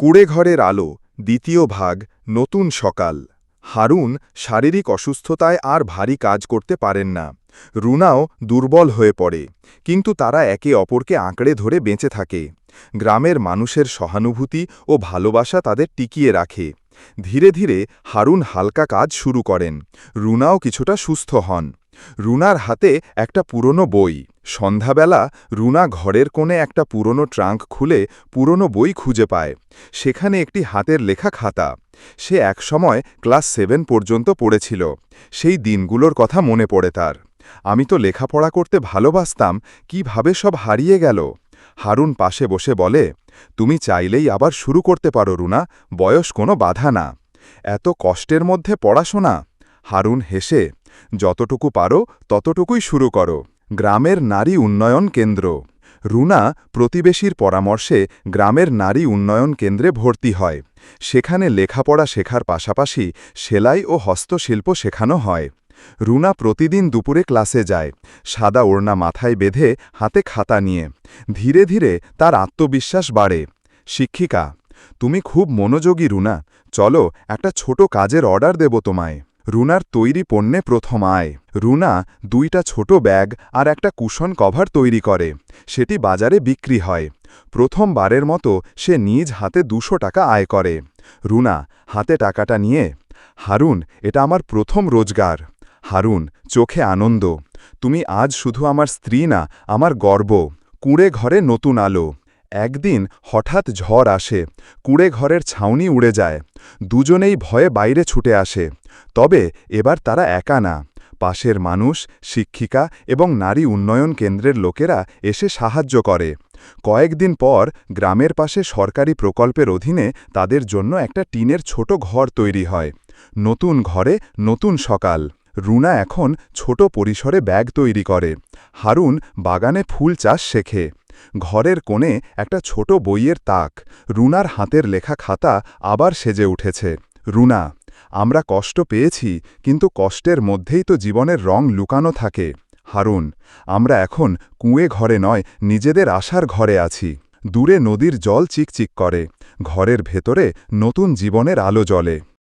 কুড়েঘরের আলো, দ্বিতীয় ভাগ, নতুন সকাল। হারুন শারীরিক অসুস্থতায় আর ভারী কাজ করতে পারেন না। রুনাও দুর্বল হয়ে পড়ে, কিন্তু তারা একে অপরকে আঁকড়ে ধরে বেঁচে থাকে। গ্রামের মানুষের সহানুভূতি ও ভালোবাসা তাদের টিকিয়ে রাখে। ধীরে ধীরে হারুন হালকা কাজ শুরু করেন। রুনাও কিছুটা সুস্থ হন। রুনার হাতে একটা পুরনো বই। সন্ধ্যাবেলা রুনা ঘরের কোণে একটা পুরনো ট্রাঙ্ক খুলে পুরনো বই খুঁজে পায়। সেখানে একটি হাতের লেখা খাতা। সে একসময় ক্লাস সেভেন পর্যন্ত পড়েছিল। সেই দিনগুলোর কথা মনে পড়ে তার। আমি তো লেখাপড়া করতে ভালোবাসতাম, কীভাবে সব হারিয়ে গেল? হারুন পাশে বসে বলে, তুমি চাইলেই আবার শুরু করতে পারো রুনা, বয়স কোনো বাধা না। এত কষ্টের মধ্যে পড়াশোনা? হারুন হেসে যতটুকু পারো ততটুকুই শুরু করো। গ্রামের নারী উন্নয়ন কেন্দ্র। রুনা প্রতিবেশীর পরামর্শে গ্রামের নারী উন্নয়ন কেন্দ্রে ভর্তি হয়। সেখানে লেখাপড়া শেখার পাশাপাশি সেলাই ও হস্তশিল্প শেখানো হয়। রুনা প্রতিদিন দুপুরে ক্লাসে যায়। সাদা ওড়না মাথায় বেঁধে হাতে খাতা নিয়ে। ধীরে ধীরে তার আত্মবিশ্বাস বাড়ে। শিক্ষিকা, তুমি খুব মনোযোগী রুনা। চলো একটা ছোট কাজের অর্ডার দেব তোমায়। রুনার তৈরি পণ্যে প্রথম আয়। রুনা দুইটা ছোট ব্যাগ আর একটা কুশন কভার তৈরি করে। সেটি বাজারে বিক্রি হয়। প্রথমবারের মতো সে নিজ হাতে দুশো টাকা আয় করে। রুনা, হাতে টাকাটা নিয়ে, হারুন, এটা আমার প্রথম রোজগার। হারুন, চোখে আনন্দ। তুমি আজ শুধু আমার স্ত্রী না, আমার গর্ব। কুঁড়ে ঘরে নতুন আলো। একদিন হঠাৎ ঝড় আসে, কুঁড়ে ঘরের ছাউনি উড়ে যায়, দুজনেই ভয়ে বাইরে ছুটে আসে, তবে এবার তারা একা না, পাশের মানুষ, শিক্ষিকা এবং নারী উন্নয়ন কেন্দ্রের লোকেরা এসে সাহায্য করে, কয়েকদিন পর গ্রামের পাশে সরকারি প্রকল্পের অধীনে তাদের জন্য একটা টিনের ছোট ঘর তৈরি হয়, নতুন ঘরে নতুন সকাল, রুনা এখন ছোট পরিসরে ব্যাগ তৈরি করে, হারুন বাগানে ফুল চাষ শেখে। ঘরের কোণে একটা ছোট বইয়ের তাক। রুনার হাতের লেখা খাতা আবার সেজে উঠেছে। রুনা, আমরা কষ্ট পেয়েছি, কিন্তু কষ্টের মধ্যেই তো জীবনের রং লুকানো থাকে। হারুন, আমরা এখন কুঁয়ে ঘরে নয়, নিজেদের আশার ঘরে আছি। দূরে নদীর জল চিকচিক করে, ঘরের ভেতরে নতুন জীবনের আলো জ্বলে।